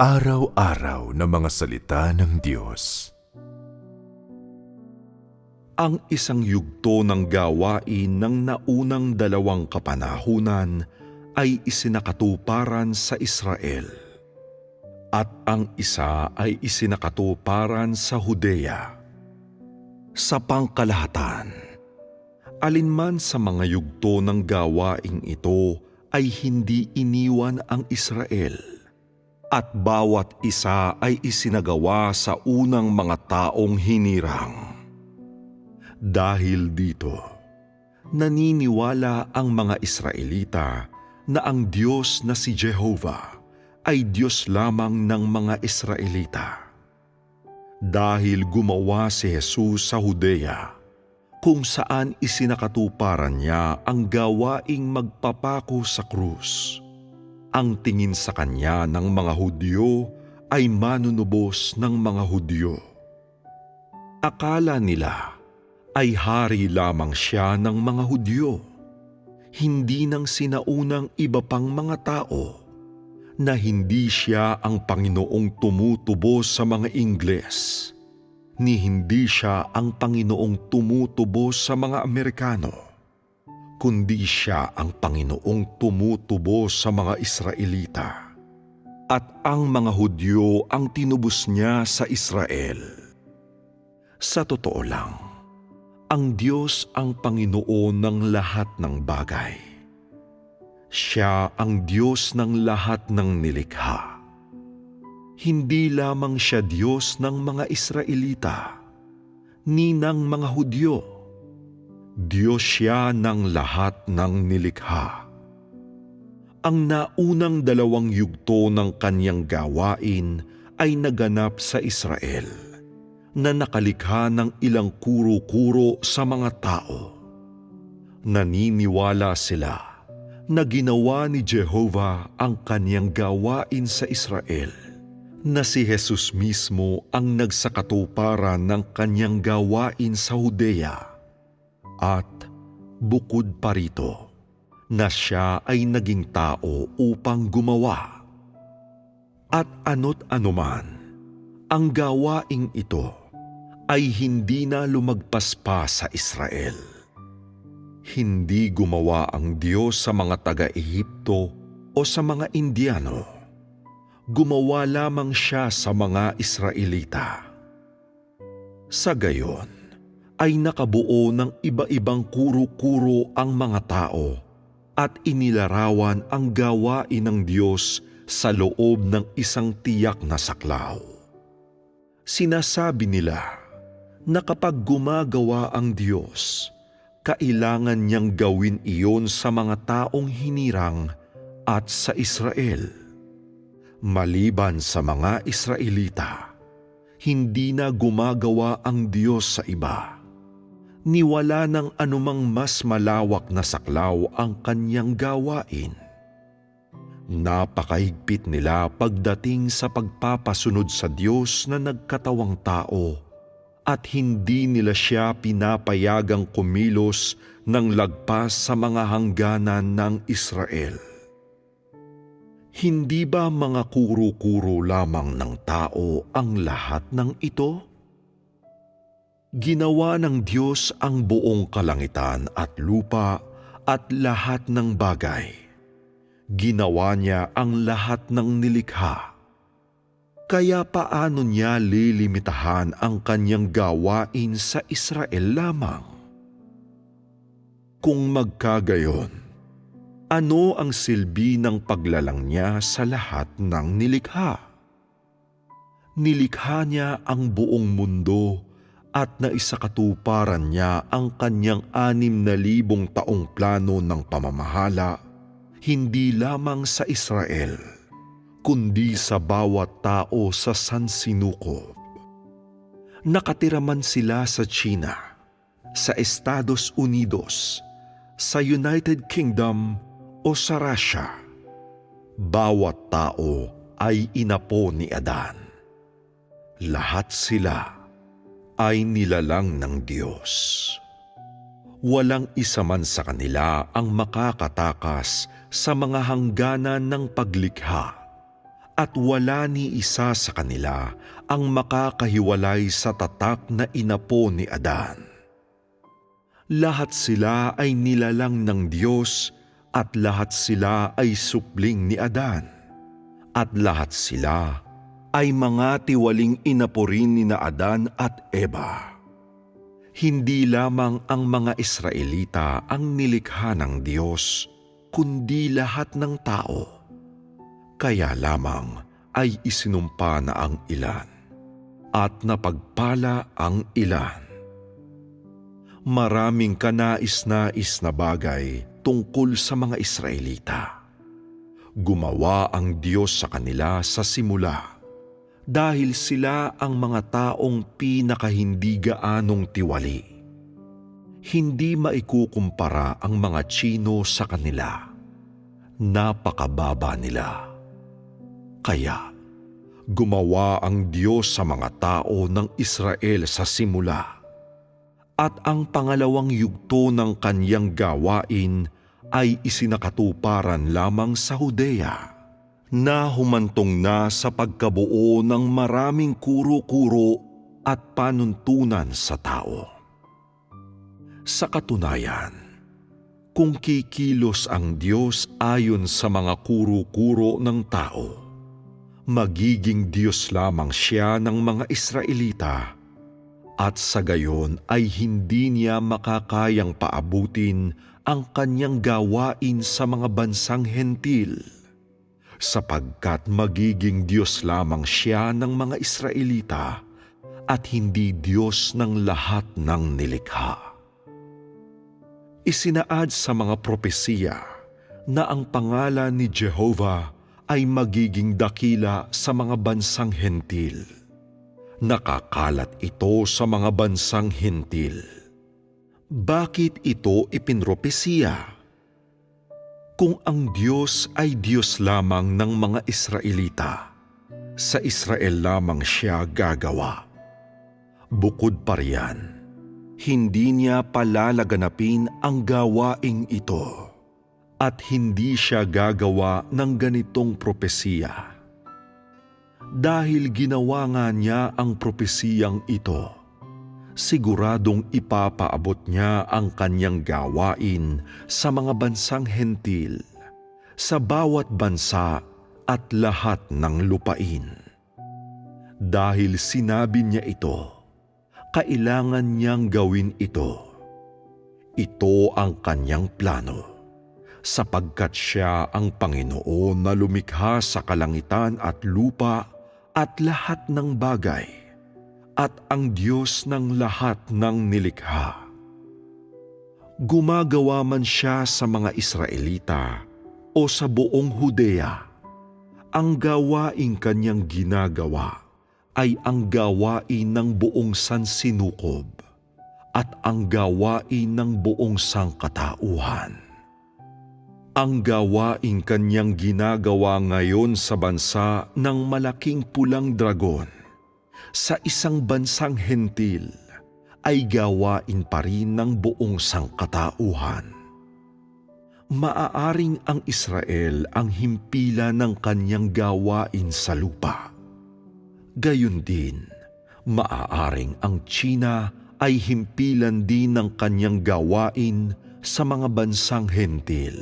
Pang-araw-araw na mga salita ng Diyos. ang isang yugto ng gawain ng naunang dalawang kapanahunan ay isinakatuparan sa Israel. At ang isa ay isinakatuparan sa Hudea. Sa pangkalahatan, alinman sa mga yugto ng gawaing ito ay hindi iniwan ang Israel. At bawat isa ay isinagawa sa unang mga taong hinirang. Dahil dito, naniniwala ang mga Israelita na ang Diyos na si Jehovah ay Diyos lamang ng mga Israelita. Dahil gumawa si Jesus sa Judea, kung saan isinakatuparan niya ang gawaing magpapako sa krus. Ang tingin sa kanya ng mga Hudyo ay manunubos ng mga Hudyo. Akala nila ay hari lamang siya ng mga Hudyo, hindi ng sinaunang iba pang mga tao na hindi siya ang Panginoong tumutubo sa mga Ingles, ni hindi siya ang Panginoong tumutubo sa mga Amerikano, kundi siya ang Panginoong tumutubo sa mga Israelita. At ang mga Hudyo ang tinubos niya sa Israel. Sa totoo lang, ang Diyos ang Panginoon ng lahat ng bagay. Siya ang Diyos ng lahat ng nilikha. Hindi lamang siya Diyos ng mga Israelita, ni ng mga Hudyo. Diyos siya ng lahat ng nilikha. Ang naunang dalawang yugto ng kanyang gawain ay naganap sa Israel na nakalikha ng ilang kuro-kuro sa mga tao. Naniniwala sila na ginawa ni Jehovah ang kanyang gawain sa Israel, na si Jesus mismo ang nagsakatuparan ng kanyang gawain sa Judea. At bukod pa rito, na siya ay naging tao upang gumawa. At ano't anuman, ang gawaing ito ay hindi na lumagpas pa sa Israel. Hindi gumawa ang Diyos sa mga taga-Ehipto o sa mga Indiano. Gumawa lamang siya sa mga Israelita. Sa gayon, ay nakabuo ng iba-ibang kuro-kuro ang mga tao at inilarawan ang gawain ng Diyos sa loob ng isang tiyak na saklaw. Sinasabi nila na kapag gumagawa ang Diyos, kailangan niyang gawin iyon sa mga taong hinirang at sa Israel. Maliban sa mga Israelita, hindi na gumagawa ang Diyos sa iba niwala ng anumang mas malawak na saklaw ang kanyang gawain. Napakahigpit nila pagdating sa pagpapasunod sa Diyos na nagkatawang tao at hindi nila siya pinapayagang kumilos ng lagpas sa mga hangganan ng Israel. Hindi ba mga kuro-kuro lamang ng tao ang lahat ng ito? Ginawa ng Diyos ang buong kalangitan at lupa at lahat ng bagay. Ginawa niya ang lahat ng nilikha. Kaya paano niya lilimitahan ang kanyang gawain sa Israel lamang? Kung magkagayon, ano ang silbi ng paglalang niya sa lahat ng nilikha? Nilikha niya ang buong mundo at naisakatuparan niya ang kanyang anim na libong taong plano ng pamamahala, hindi lamang sa Israel, kundi sa bawat tao sa San Sinukob. Nakatira man sila sa China, sa Estados Unidos, sa United Kingdom o sa Russia, bawat tao ay inapo ni Adan. Lahat sila ay nilalang ng Diyos. Walang isa man sa kanila ang makakatakas sa mga hangganan ng paglikha at wala ni isa sa kanila ang makakahiwalay sa tatak na inapo ni Adan. Lahat sila ay nilalang ng Diyos at lahat sila ay supling ni Adan. At lahat sila ay mga tiwaling inapo rin ni Adan at Eva. Hindi lamang ang mga Israelita ang nilikha ng Diyos, kundi lahat ng tao. Kaya lamang ay isinumpa na ang ilan at napagpala ang ilan. Maraming kanais-nais na bagay tungkol sa mga Israelita. Gumawa ang Diyos sa kanila sa simula dahil sila ang mga taong pinakahindi gaanong tiwali. Hindi maikukumpara ang mga Chino sa kanila. Napakababa nila. Kaya, gumawa ang Diyos sa mga tao ng Israel sa simula. At ang pangalawang yugto ng kanyang gawain ay isinakatuparan lamang sa Judea na humantong na sa pagkabuo ng maraming kuro-kuro at panuntunan sa tao. Sa katunayan, kung kikilos ang Diyos ayon sa mga kuro-kuro ng tao, magiging Diyos lamang siya ng mga Israelita at sa gayon ay hindi niya makakayang paabutin ang kanyang gawain sa mga bansang hentil sapagkat magiging Diyos lamang siya ng mga Israelita at hindi Diyos ng lahat ng nilikha. Isinaad sa mga propesiya na ang pangalan ni Jehovah ay magiging dakila sa mga bansang hentil. Nakakalat ito sa mga bansang hentil. Bakit ito ipinropesiya? Kung ang Diyos ay Diyos lamang ng mga Israelita, sa Israel lamang siya gagawa. Bukod pa riyan, hindi niya palalaganapin ang gawaing ito at hindi siya gagawa ng ganitong propesiya. Dahil ginawa nga niya ang propesiyang ito, siguradong ipapaabot niya ang kanyang gawain sa mga bansang hentil, sa bawat bansa at lahat ng lupain. Dahil sinabi niya ito, kailangan niyang gawin ito. Ito ang kanyang plano, sapagkat siya ang Panginoon na lumikha sa kalangitan at lupa at lahat ng bagay at ang Diyos ng lahat ng nilikha. Gumagawa man siya sa mga Israelita o sa buong Hudea, ang gawaing kanyang ginagawa ay ang gawain ng buong sansinukob at ang gawain ng buong sangkatauhan. Ang gawaing kanyang ginagawa ngayon sa bansa ng malaking pulang dragon sa isang bansang hentil ay gawain pa rin ng buong sangkatauhan. Maaaring ang Israel ang himpila ng kanyang gawain sa lupa. Gayun din, maaaring ang China ay himpilan din ng kanyang gawain sa mga bansang hentil.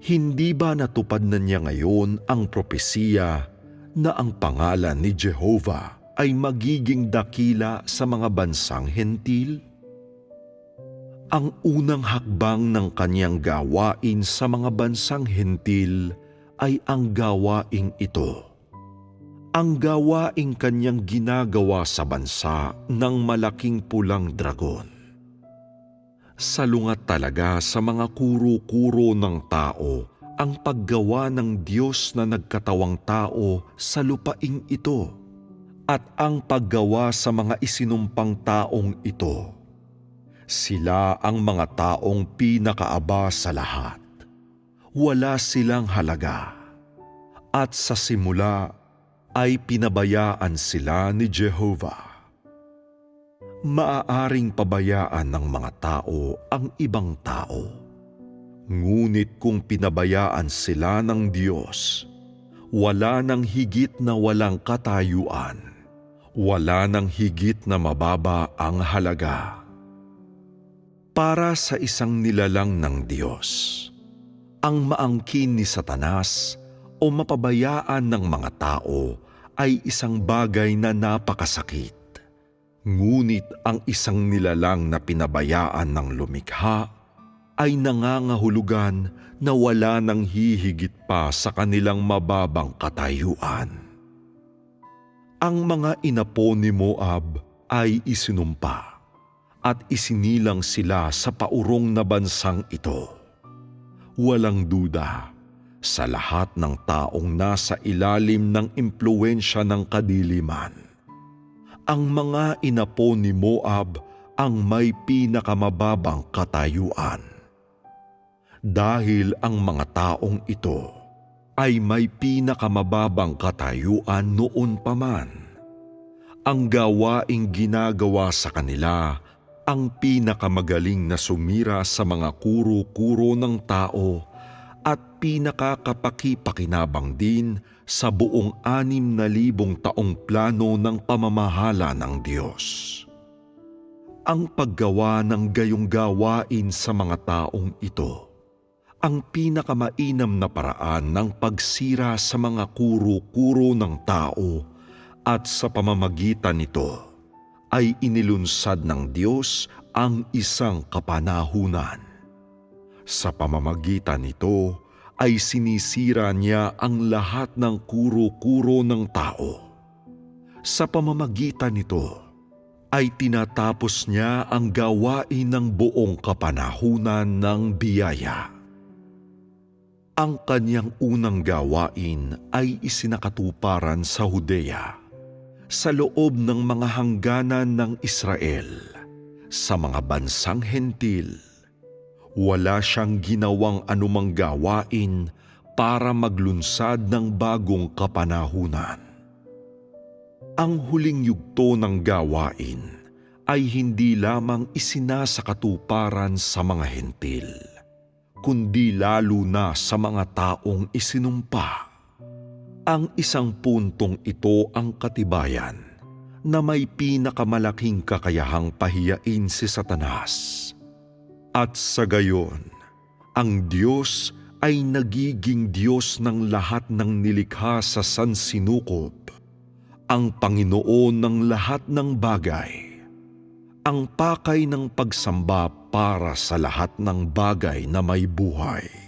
Hindi ba natupad na niya ngayon ang propesiya na ang pangalan ni Jehovah ay magiging dakila sa mga bansang hentil? Ang unang hakbang ng kanyang gawain sa mga bansang hentil ay ang gawaing ito. Ang gawaing kanyang ginagawa sa bansa ng malaking pulang dragon. Salungat talaga sa mga kuro-kuro ng tao ang paggawa ng Diyos na nagkatawang tao sa lupaing ito at ang paggawa sa mga isinumpang taong ito. Sila ang mga taong pinakaaba sa lahat. Wala silang halaga. At sa simula ay pinabayaan sila ni Jehovah. Maaaring pabayaan ng mga tao ang ibang tao Ngunit kung pinabayaan sila ng Diyos, wala nang higit na walang katayuan. Wala nang higit na mababa ang halaga. Para sa isang nilalang ng Diyos, ang maangkin ni Satanas o mapabayaan ng mga tao ay isang bagay na napakasakit. Ngunit ang isang nilalang na pinabayaan ng lumikha ay nangangahulugan na wala nang hihigit pa sa kanilang mababang katayuan. Ang mga inapo ni Moab ay isinumpa at isinilang sila sa paurong na bansang ito. Walang duda, sa lahat ng taong nasa ilalim ng impluensya ng kadiliman, ang mga inapo ni Moab ang may pinakamababang katayuan. Dahil ang mga taong ito ay may pinakamababang katayuan noon pa man, ang gawaing ginagawa sa kanila ang pinakamagaling na sumira sa mga kuro-kuro ng tao at pinakakapakipakinabang din sa buong anim na libong taong plano ng pamamahala ng Diyos. Ang paggawa ng gayong gawain sa mga taong ito, ang pinakamainam na paraan ng pagsira sa mga kuro-kuro ng tao at sa pamamagitan nito ay inilunsad ng Diyos ang isang kapanahunan. Sa pamamagitan nito ay sinisira niya ang lahat ng kuro-kuro ng tao. Sa pamamagitan nito ay tinatapos niya ang gawain ng buong kapanahunan ng biyaya. Ang kanyang unang gawain ay isinakatuparan sa Hudea sa loob ng mga hangganan ng Israel, sa mga bansang hentil. Wala siyang ginawang anumang gawain para maglunsad ng bagong kapanahunan. Ang huling yugto ng gawain ay hindi lamang isinasakatuparan sa mga hentil, kundi lalo na sa mga taong isinumpa ang isang puntong ito ang katibayan na may pinakamalaking kakayahang pahiyain si Satanas. At sa gayon, ang Diyos ay nagiging Diyos ng lahat ng nilikha sa sansinukob, ang Panginoon ng lahat ng bagay, ang pakay ng pagsamba para sa lahat ng bagay na may buhay.